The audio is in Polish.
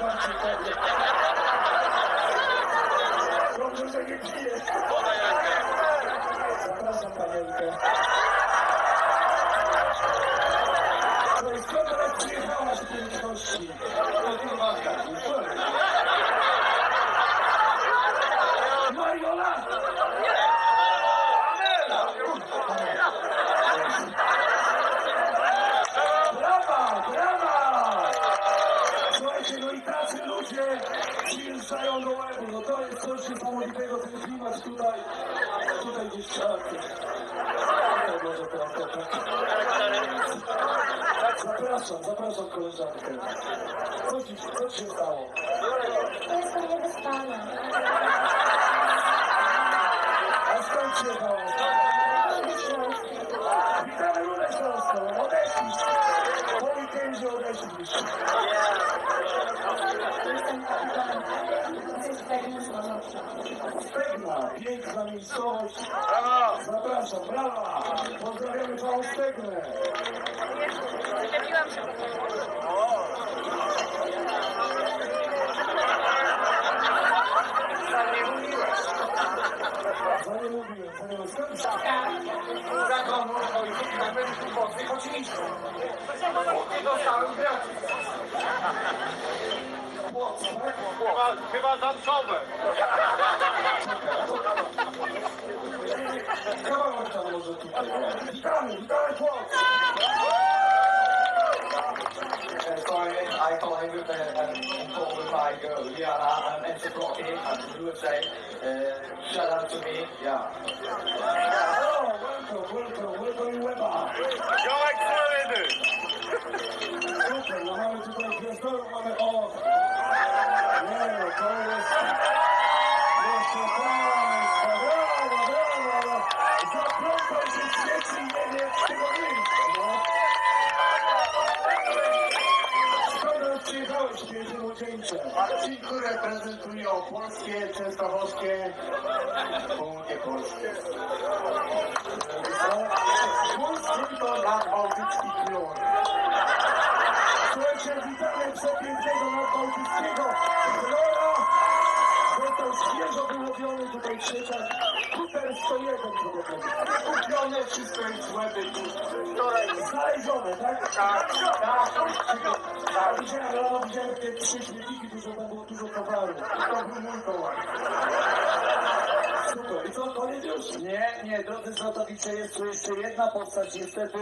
bardziej pewnie. Dobrze, że nie pije. Zapraszam panienkę. No i skąd teraz przyjechałaś w piękności? Mariola! Brawa, brawa! Słuchajcie, no i tacy ludzie przyjeżdżają do łebu. No to jest coś niesamowitego, ten klimat tutaj, tutaj gdzieś w może tak. Zapraszam, zapraszam koleżankę. Co ci, co ci się stało? Jestem niewyspana. A skąd przyjechałaś? Lubię piękna miejscowość. Zapraszam, brawa! Pozdrawiamy całą Stegnę. Lepiłam się. Co nie mówiłem, co nie mówiłem. Zakonu ojców na będziesz mocnych oczywiście. Nie dostałem gratis. Chyba, chyba zamczowe. I call him up and, and call him I yeah, I'm meant to say, shout out to me, yeah. Oh, welcome, welcome, welcome, Weber. Go excellent! Welcome, I'm going to Don't want one off. Piękne młodzieńcze? Marcinku reprezentują polskie, częstochowskie, południe polskie. Mój tylko na bałtycki klon. Słuchajcie, witamy przepięknego nadbałtyckiego świeżo wyłowiony tutaj sieciach. Super 101 żeby powiedzieć. Kupione wszystko jest złe, wczoraj Znalezione, tak? tak, tak, A widziałem, rano widziałem te trzy śmietniki, dużo, tam było dużo towaru. to był mój kołak. Super. I co, koniec już? Nie, nie, drodzy zlotowicze, jest tu jeszcze jedna postać, niestety